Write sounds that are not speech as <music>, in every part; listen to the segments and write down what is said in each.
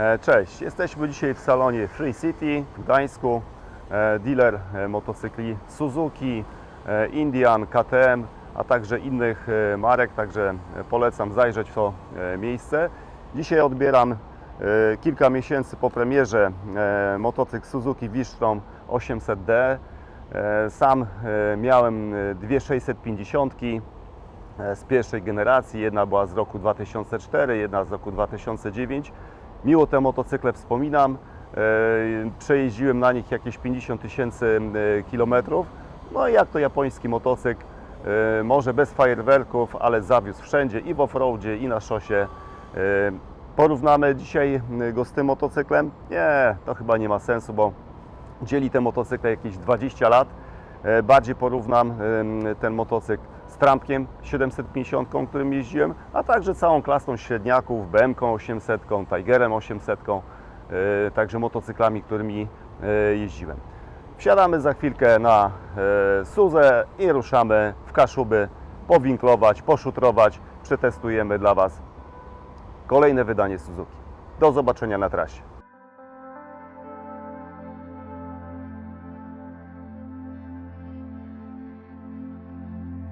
E, Cześć, jesteśmy dzisiaj w salonie Free City w Gdańsku. E, Dealer e, motocykli Suzuki, Indian, KTM, a także innych marek, także polecam zajrzeć w to miejsce. Dzisiaj odbieram kilka miesięcy po premierze motocykl Suzuki Vistrom 800D. E, Sam miałem dwie 650 e, z pierwszej generacji. Jedna była z roku 2004, jedna z roku 2009. Miło te motocykle wspominam. E, Przejeździłem na nich jakieś 50 tysięcy e, kilometrów. No i jak to japoński motocykl, e, może bez fajerwerków, ale zawiózł wszędzie i w offroadzie, i na szosie. Porównamy dzisiaj go z tym motocyklem? Nie, to chyba nie ma sensu, bo dzieli te motocykle jakieś 20 lat. Bardziej porównam ten motocykl z Trampkiem 750, którym jeździłem, a także całą klasą średniaków, BM 800, Tigerem 800, e, także motocyklami, którymi e, jeździłem. Wsiadamy za chwilkę na e, Suzę i ruszamy w Kaszuby powinklować, poszutrować. Przetestujemy dla Was kolejne wydanie Suzuki. Do zobaczenia na trasie.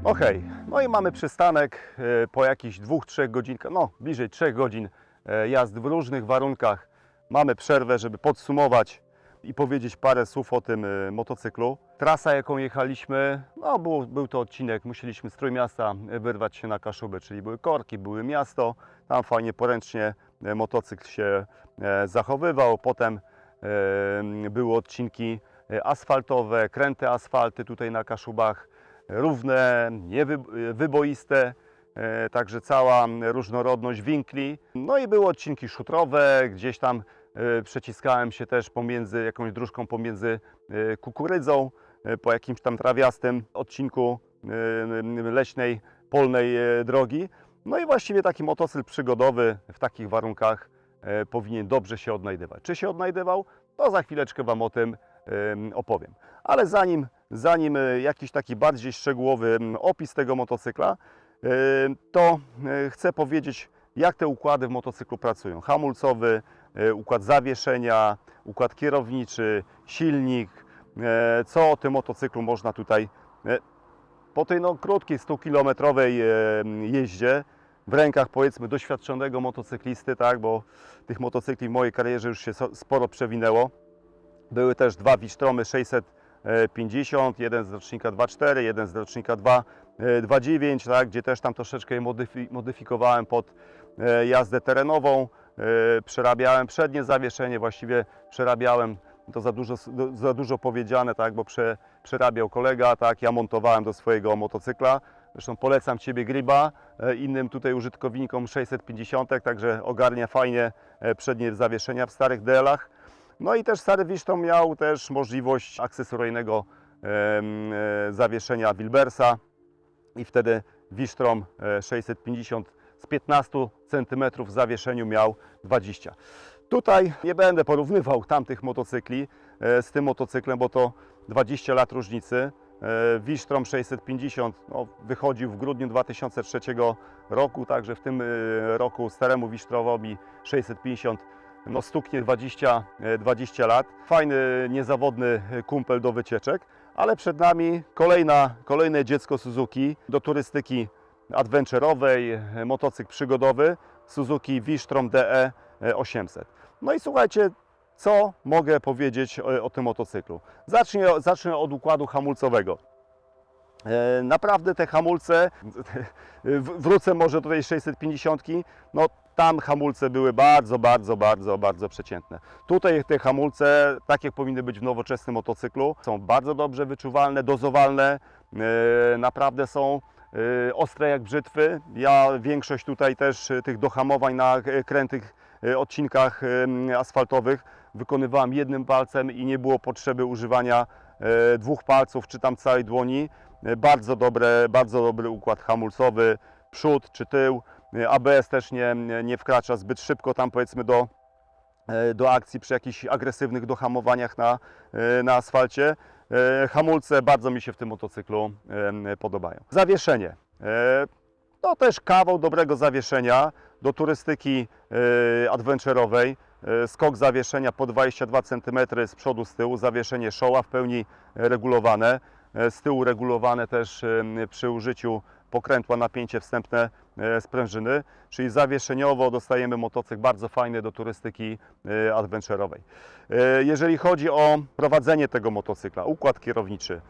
Ok, no i mamy przystanek e, po jakichś dwóch, trzech godzinkach, no bliżej trzech godzin e, jazdy w różnych warunkach. Mamy przerwę, żeby podsumować i powiedzieć parę słów o tym e, motocyklu. Trasa, jaką jechaliśmy, no był, był to odcinek, musieliśmy z Trójmiasta wyrwać się na Kaszuby, czyli były korki, były miasto, tam fajnie poręcznie motocykl się zachowywał. Potem były odcinki asfaltowe, kręte asfalty tutaj na Kaszubach, równe, niewyboiste, e, także cała różnorodność winkli. No i były odcinki szutrowe, gdzieś tam e, przeciskałem się też pomiędzy jakąś dróżką pomiędzy e, kukurydzą, po jakimś tam trawiastym odcinku leśnej, polnej drogi. No i właściwie taki motocykl przygodowy w takich warunkach powinien dobrze się odnajdywać. Czy się odnajdywał? To za chwileczkę Wam o tym opowiem. Ale zanim, zanim e, jakiś taki bardziej szczegółowy opis tego motocykla, e, to e, chcę powiedzieć, jak te układy w motocyklu pracują. Hamulcowy, układ zawieszenia, układ kierowniczy, silnik, co o tym motocyklu można tutaj po tej no, krótkiej 100-kilometrowej jeździe w rękach powiedzmy doświadczonego motocyklisty, tak, bo tych motocykli w mojej karierze już się sporo przewinęło. Były też dwa Wistromy 650, jeden z rocznika 2.4, jeden z rocznika 2, e, 2.9, tak, gdzie też tam troszeczkę modyfi- modyfikowałem pod e, jazdę terenową. E, Przerabiałem przednie zawieszenie, właściwie przerabiałem, to za dużo, za dużo powiedziane, tak, bo prze, przerabiał kolega, tak, ja montowałem do swojego motocykla. Zresztą polecam Ciebie Griba, innym tutaj użytkownikom 650, także ogarnia fajnie przednie zawieszenia w starych DL-ach. No i też Wistom miał też możliwość akcesoryjnego e, zawieszenia Wilbersa i wtedy Wistrom e, 650 z 15 cm w zawieszeniu miał 20. Tutaj nie będę porównywał tamtych motocykli e, z tym motocyklem, bo to 20 lat różnicy. E, Wistrom 650 no, wychodził w grudniu 2003 roku, także w tym e, roku staremu Wistrowowi 650 no, stuknie 20, e, 20 lat. Fajny, niezawodny kumpel do wycieczek, ale przed nami kolejna, kolejne dziecko Suzuki do turystyki adventurowej, e, motocykl przygodowy Suzuki Vistrom DE 800. No i słuchajcie, co mogę powiedzieć o, o tym motocyklu? Zacznę, zacznę od układu hamulcowego. E, Naprawdę te hamulce, <laughs> wrócę może do tej 650, no tam hamulce były bardzo, bardzo, bardzo, bardzo przeciętne. Tutaj te hamulce, tak jak powinny być w nowoczesnym motocyklu, są bardzo dobrze wyczuwalne, dozowalne, e, naprawdę są e, ostre jak brzytwy. Ja większość tutaj też e, tych dohamowań na krętych odcinkach asfaltowych wykonywałem jednym palcem i nie było potrzeby używania dwóch palców czy tam całej dłoni. Bardzo, dobre, bardzo dobry układ hamulcowy, przód czy tył. E, ABS też nie, nie wkracza zbyt szybko tam powiedzmy do, e, do akcji przy jakichś agresywnych dohamowaniach na, e, na asfalcie. Hamulce bardzo mi się w tym motocyklu podobają. Zawieszenie. To też kawał dobrego zawieszenia do turystyki adventurowej. skok zawieszenia po 22 cm z przodu, z tyłu, zawieszenie szoła w pełni regulowane, z tyłu regulowane też przy użyciu pokrętła napięcie wstępne e, sprężyny, czyli zawieszeniowo dostajemy motocykl bardzo fajny do turystyki e, adventurowej. E, Jeżeli chodzi o prowadzenie tego motocykla, układ kierowniczy,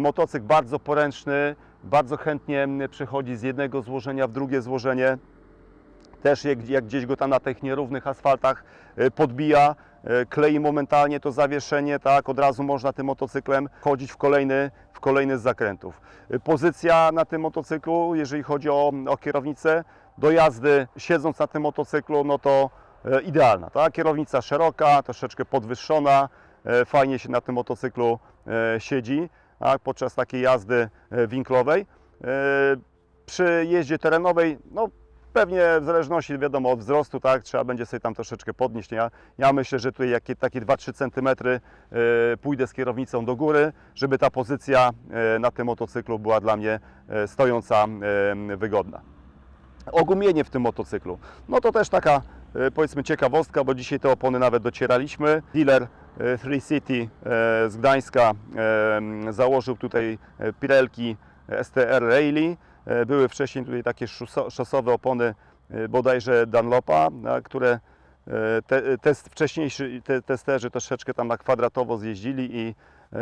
motocykl bardzo poręczny, bardzo chętnie przechodzi z jednego złożenia w drugie złożenie, też jak, gdzieś go tam na tych nierównych asfaltach e, podbija, e, klei momentalnie to zawieszenie, tak, od razu można tym motocyklem chodzić w kolejny, w kolejny z zakrętów. E, Pozycja na tym motocyklu, jeżeli chodzi o, o kierownicę, do jazdy siedząc na tym motocyklu, no to idealna, tak, kierownica szeroka, troszeczkę podwyższona, fajnie się na tym motocyklu siedzi, tak, podczas takiej jazdy winklowej. Przy jeździe terenowej, no Pewnie w zależności, wiadomo, od wzrostu, tak, trzeba będzie sobie tam troszeczkę podnieść. Ja, ja myślę, że tutaj jakie, takie 2-3 cm e, pójdę z kierownicą do góry, żeby ta pozycja e, na tym motocyklu była dla mnie e, stojąca, e, wygodna. Ogumienie w tym motocyklu. No to też taka e, powiedzmy ciekawostka, bo dzisiaj te opony nawet docieraliśmy. Dealer e, Three City e, z Gdańska e, założył tutaj Pirelki STR Rally. E, Były wcześniej tutaj takie szoso- szosowe opony e, bodajże Dunlopa, które e, te, test, wcześniejsi te, testerzy troszeczkę tam na kwadratowo zjeździli i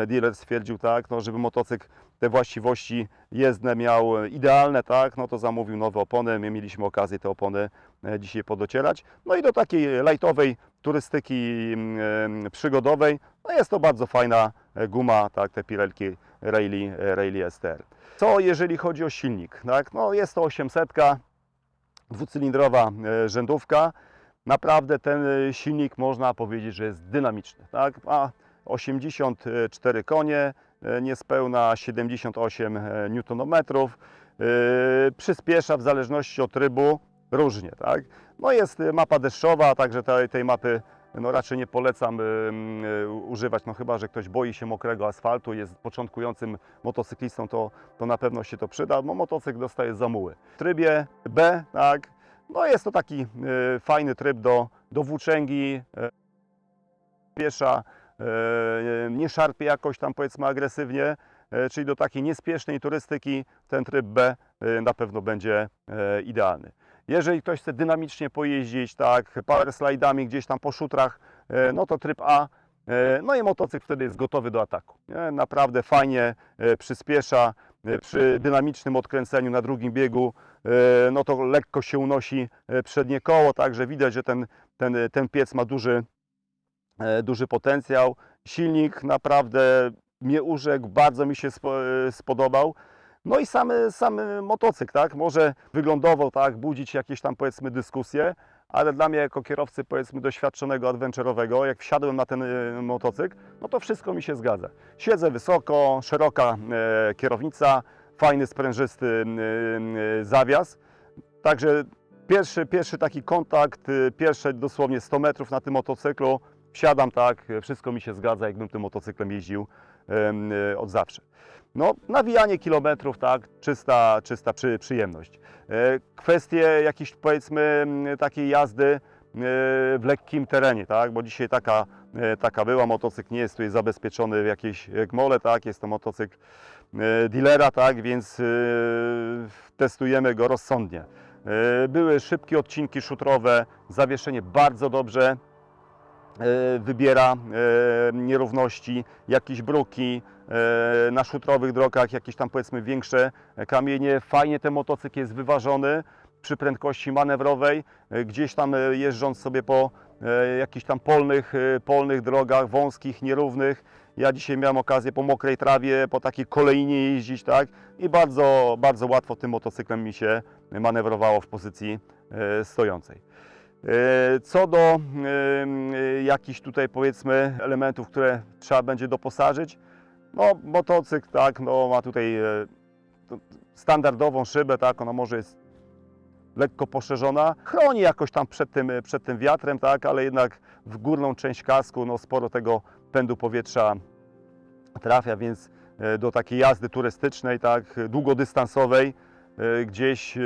dealer stwierdził tak, no, żeby motocykl te właściwości jezdne miał idealne, tak, no to zamówił nowe opony, my mieliśmy okazję te opony dzisiaj podocierać. No i do takiej lightowej turystyki mm, przygodowej, no jest to bardzo fajna guma, tak, te Pirelki Rally, e, Rally STR. Co jeżeli chodzi o silnik, tak, no jest to 800, dwucylindrowa e, rzędówka. Naprawdę ten e, silnik można powiedzieć, że jest dynamiczny. Tak? Ma 84 konie, niespełna 78 Nm. Przyspiesza w zależności od trybu różnie. Tak? No jest mapa deszczowa, także tej, tej mapy no raczej nie polecam y, używać, no chyba, że ktoś boi się mokrego asfaltu, jest początkującym motocyklistą, to, to na pewno się to przyda, bo motocykl dostaje zamuły. W trybie B, tak, no jest to taki y, fajny tryb do, do włóczęgi, y, piesza, nie szarpie jakoś tam powiedzmy agresywnie, czyli do takiej niespiesznej turystyki ten tryb B na pewno będzie idealny. Jeżeli ktoś chce dynamicznie pojeździć, tak, power slajdami gdzieś tam po szutrach, e, no to tryb A. e, No i motocykl wtedy jest gotowy do ataku. Naprawdę fajnie e, przyspiesza. Przy dynamicznym odkręceniu na drugim biegu, no to lekko się unosi przednie koło, także widać, że ten, ten, ten piec ma duży, duży potencjał. Silnik naprawdę mnie urzekł, bardzo mi się spo, spodobał. No i samy, sam motocykl, tak, może wyglądowo tak, budzić jakieś tam powiedzmy dyskusje, ale dla mnie jako kierowcy powiedzmy doświadczonego adventure'owego, jak wsiadłem na ten e, motocykl, no to wszystko mi się zgadza. Siedzę wysoko, szeroka e, kierownica, fajny sprężysty e, e, zawias, także pierwszy, pierwszy taki kontakt, pierwsze dosłownie 100 metrów na tym motocyklu, wsiadam tak, wszystko mi się zgadza, jakbym tym motocyklem jeździł od zawsze. No, nawijanie kilometrów, tak, czysta, czysta przy, przyjemność. E, Kwestie jakiejś, powiedzmy, takiej jazdy e, w lekkim terenie, tak, bo dzisiaj taka, e, taka była, motocykl nie jest tutaj zabezpieczony w jakiejś gmole, tak, jest to motocykl e, dealera, tak, więc e, testujemy go rozsądnie. E, Były szybkie odcinki szutrowe, zawieszenie bardzo dobrze e, wybiera e, nierówności, jakieś bruki e, na szutrowych drogach, jakieś tam powiedzmy większe kamienie. Fajnie ten motocykl jest wyważony przy prędkości manewrowej, e, gdzieś tam e, jeżdżąc sobie po e, jakichś tam polnych, e, polnych drogach, wąskich, nierównych. Ja dzisiaj miałem okazję po mokrej trawie, po takiej kolejnie jeździć, tak? I bardzo, bardzo łatwo tym motocyklem mi się manewrowało w pozycji e, stojącej. E, Co do jakichś tutaj powiedzmy elementów, które trzeba będzie doposażyć, no motocykl tak, no ma tutaj e, standardową szybę, tak, ona może jest lekko poszerzona, chroni jakoś tam przed tym, przed tym wiatrem, tak, ale jednak w górną część kasku no sporo tego pędu powietrza trafia, więc e, do takiej jazdy turystycznej, tak, długodystansowej, gdzieś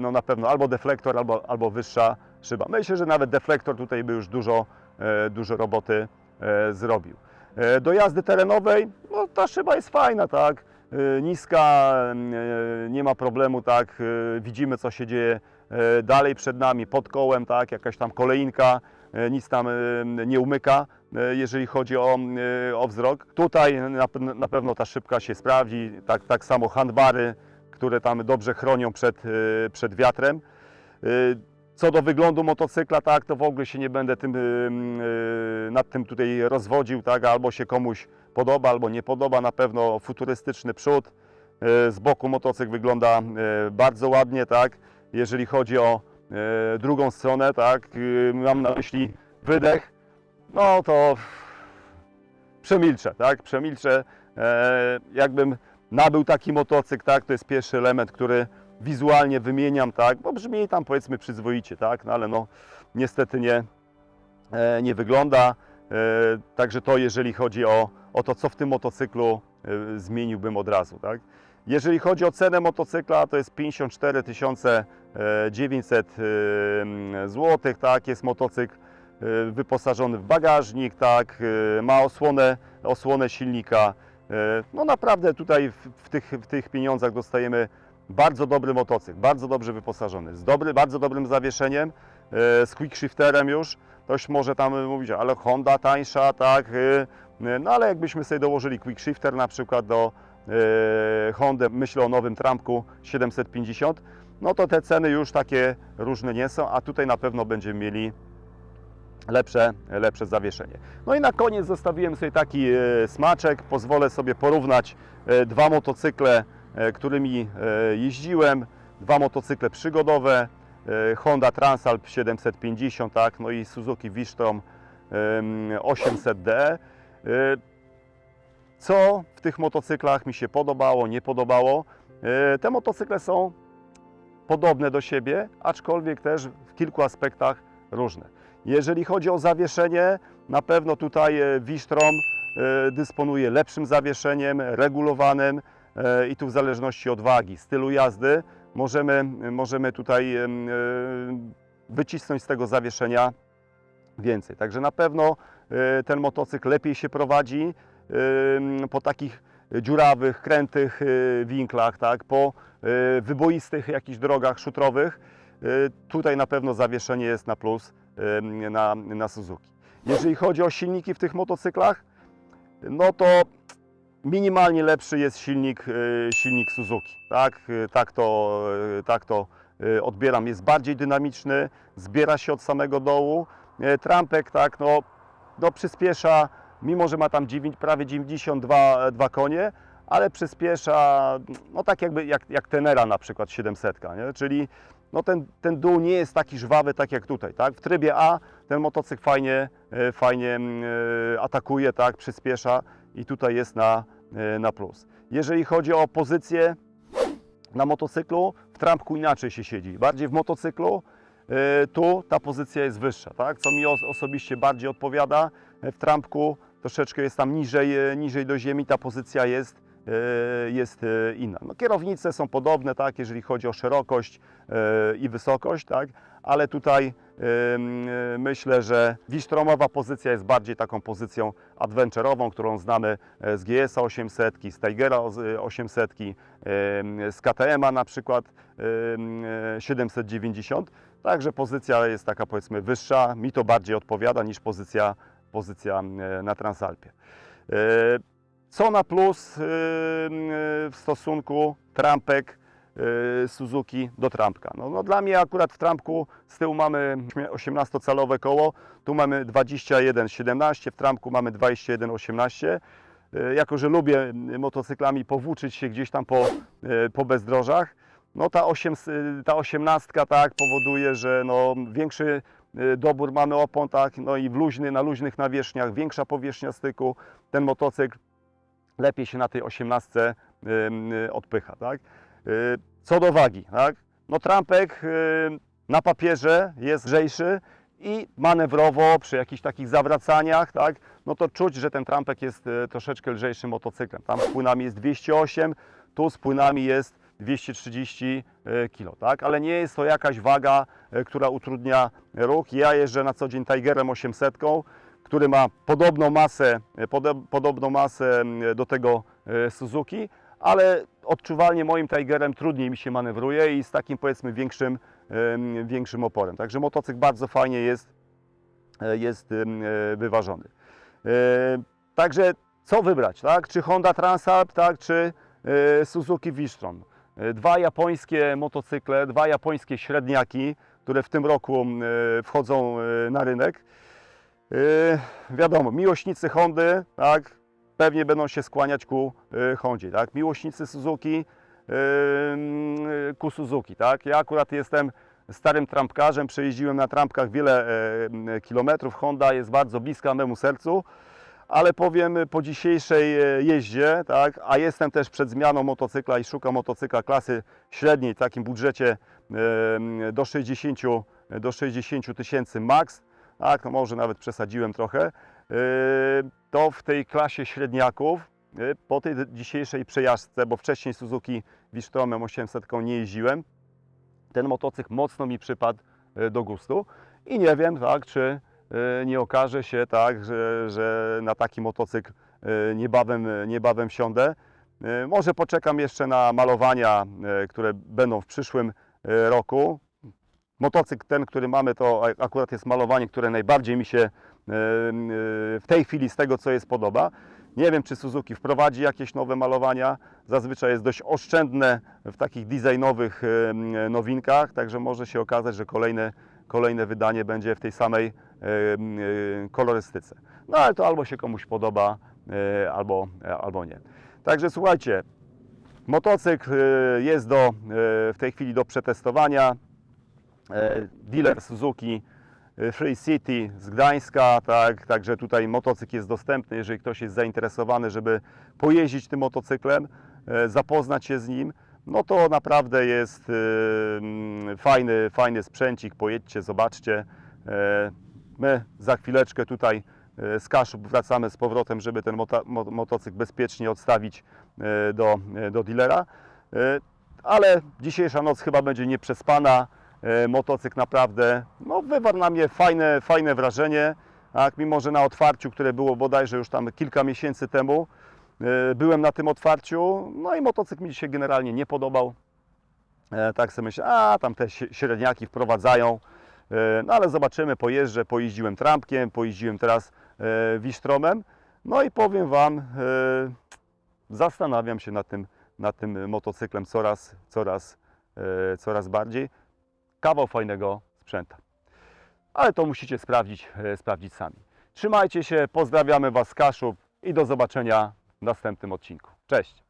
no na pewno albo deflektor, albo, albo wyższa szyba. Myślę, że nawet deflektor tutaj by już dużo, e, dużo roboty e, zrobił. E, Do jazdy terenowej, no ta szyba jest fajna, tak, niska, nie ma problemu, tak, widzimy co się dzieje dalej przed nami, pod kołem, tak, jakaś tam kolejnka, e, nic tam nie umyka, jeżeli chodzi o, o wzrok. Tutaj na, na pewno ta szybka się sprawdzi, tak, tak samo handbary, które tam dobrze chronią przed, przed wiatrem. Co do wyglądu motocykla, tak, to w ogóle się nie będę tym, y, y, nad tym tutaj rozwodził, tak, albo się komuś podoba, albo nie podoba, na pewno futurystyczny przód, y, z boku motocykl wygląda y, bardzo ładnie, tak, jeżeli chodzi o y, drugą stronę, tak, y, mam na myśli wydech, no to przemilczę, tak, przemilczę, e, jakbym nabył taki motocykl, tak, to jest pierwszy element, który wizualnie wymieniam, tak, bo brzmi tam powiedzmy przyzwoicie, tak, no ale no niestety nie, e, nie wygląda. E, Także to jeżeli chodzi o, o to, co w tym motocyklu e, zmieniłbym od razu, tak. Jeżeli chodzi o cenę motocykla, to jest 54 900 zł, tak, jest motocykl wyposażony w bagażnik, tak, ma osłonę, osłonę silnika. No naprawdę tutaj w, w, tych, w tych pieniądzach dostajemy bardzo dobry motocykl, bardzo dobrze wyposażony, z dobry, bardzo dobrym zawieszeniem, e, z quickshifterem już. Ktoś może tam mówić, ale Honda tańsza, tak, e, e, no ale jakbyśmy sobie dołożyli quickshifter na przykład do e, Hondy, myślę o nowym Trampku 750, no to te ceny już takie różne nie są, a tutaj na pewno będziemy mieli lepsze, lepsze zawieszenie. No i na koniec zostawiłem sobie taki e, smaczek. Pozwolę sobie porównać dwa motocykle, którymi e, jeździłem. Dwa motocykle przygodowe. e, Honda Transalp 750, tak, no i Suzuki Vistrom em, 800D. E, Co w tych motocyklach mi się podobało, nie podobało? E, Te motocykle są podobne do siebie, aczkolwiek też w kilku aspektach różne. Jeżeli chodzi o zawieszenie, na pewno tutaj e, Wistrom e, dysponuje lepszym zawieszeniem, regulowanym e, i tu w zależności od wagi, stylu jazdy możemy, możemy tutaj e, wycisnąć z tego zawieszenia więcej. Także na pewno e, ten motocykl lepiej się prowadzi po takich dziurawych, krętych e, winklach, tak, po e, wyboistych jakichś drogach szutrowych. E, Tutaj na pewno zawieszenie jest na plus na, na Suzuki. Jeżeli chodzi o silniki w tych motocyklach, no to minimalnie lepszy jest silnik, e, silnik Suzuki. Tak, E, tak, to, e, tak to e, odbieram. Jest bardziej dynamiczny, zbiera się od samego dołu. E, Trampek tak, no, no przyspiesza, mimo że ma tam 9, prawie 92 dwa konie, ale przyspiesza, no tak jakby jak, jak Tenera na przykład 700, nie? czyli no ten, ten dół nie jest taki żwawy tak jak tutaj, tak? W trybie A ten motocykl fajnie, e, fajnie mm, e, atakuje, tak? Przyspiesza i tutaj jest na, e, na plus. Jeżeli chodzi o pozycję na motocyklu, w trampku inaczej się siedzi. Bardziej w motocyklu e, tu ta pozycja jest wyższa, tak? Co mi os- osobiście bardziej odpowiada. E, W trampku troszeczkę jest tam niżej, niżej do ziemi, ta pozycja jest, jest e, inna. No, kierownice są podobne, tak, jeżeli chodzi o szerokość e, i wysokość, tak, ale tutaj e, myślę, że Wistromowa pozycja jest bardziej taką pozycją adventure'ową, którą znamy e, z GS 800, z Tigera o- 800, em, z KTM-a na przykład em, e, 790. Także pozycja jest taka powiedzmy wyższa, mi to bardziej odpowiada niż pozycja, pozycja e, na Transalpie. Co na plus e, w stosunku trampek e, Suzuki do trampka? No, no dla mnie akurat w trampku z tyłu mamy 18-calowe koło, tu mamy 21-17, w trampku mamy 21-18. E, Jako, że lubię motocyklami powłóczyć się gdzieś tam po, po bezdrożach, no ta, 8, ta 18 tak powoduje, że no większy dobór mamy opon, tak, no i w luźny, na luźnych nawierzchniach, większa powierzchnia styku, ten motocykl lepiej się na tej 18 ym, y, odpycha, tak. Y, Co do wagi, tak, no trampek y, na papierze jest lżejszy i manewrowo przy jakichś takich zawracaniach, tak, no to czuć, że ten trampek jest troszeczkę lżejszym motocyklem. Tam z płynami jest 208, tu z płynami jest 230 kg, tak? Ale nie jest to jakaś waga, która utrudnia ruch. Ja jeżdżę na co dzień Tigerem 800, który ma podobną masę, e, podobną masę do tego e, Suzuki, ale odczuwalnie moim Tigerem trudniej mi się manewruje i z takim powiedzmy większym, większym oporem. Także motocykl bardzo fajnie jest, e, jest wyważony. Także co wybrać, tak? Czy Honda Transalp, tak? czy Suzuki Vistron? Dwa japońskie motocykle, dwa japońskie średniaki, które w tym roku wchodzą na rynek. E, Wiadomo, miłośnicy Hondy, tak? Pewnie będą się skłaniać ku e, Hondzie, tak? Miłośnicy Suzuki m, ku Suzuki, tak? Ja akurat jestem starym trampkarzem, przejeździłem na trampkach wiele e, m, kilometrów. Honda jest bardzo bliska memu sercu ale powiem po dzisiejszej e, jeździe, tak, a jestem też przed zmianą motocykla i szukam motocykla klasy średniej w takim budżecie do 60 do 60 tysięcy max, tak, no może nawet przesadziłem trochę, e, to w tej klasie średniaków e, po tej dzisiejszej przejażdżce, bo wcześniej Suzuki Wistromem 800 nie jeździłem, ten motocykl mocno mi przypadł e, do gustu i nie wiem, tak, czy nie okaże się tak, że, że na taki motocykl niebawem, niebawem wsiądę. E, Może poczekam jeszcze na malowania, które będą w przyszłym roku. Motocykl ten, który mamy, to akurat jest malowanie, które najbardziej mi się e, e, w tej chwili z tego, co jest podoba. Nie wiem, czy Suzuki wprowadzi jakieś nowe malowania. Zazwyczaj jest dość oszczędne w takich designowych e, nowinkach, także może się okazać, że kolejne, kolejne wydanie będzie w tej samej kolorystyce. No ale to albo się komuś podoba, albo, albo nie. Także słuchajcie, motocykl jest do, w tej chwili do przetestowania. E, Dealer Suzuki e, Free City z Gdańska, tak, także tutaj motocykl jest dostępny, jeżeli ktoś jest zainteresowany, żeby pojeździć tym motocyklem, e, zapoznać się z nim, no to naprawdę jest mm, fajny, fajny sprzęcik, pojedźcie, zobaczcie. My za chwileczkę tutaj z Kaszub wracamy z powrotem, żeby ten motocykl bezpiecznie odstawić do, do dealera. Ale dzisiejsza noc chyba będzie nieprzespana. E, Motocykl naprawdę no, wywarł na mnie fajne, fajne wrażenie. Tak, mimo, że na otwarciu, które było bodajże już tam kilka miesięcy temu, e, byłem na tym otwarciu, no i motocykl mi się generalnie nie podobał. E, Tak sobie myślę, a tam te śre- średniaki wprowadzają. No ale zobaczymy, pojeżdżę, pojeździłem trampkiem, pojeździłem teraz Wistromem. No i powiem Wam, zastanawiam się nad tym, nad tym motocyklem coraz, coraz, coraz bardziej. Kawał fajnego sprzęta. Ale to musicie sprawdzić, e, sprawdzić sami. Trzymajcie się, pozdrawiamy Was z Kaszub i do zobaczenia w następnym odcinku. Cześć!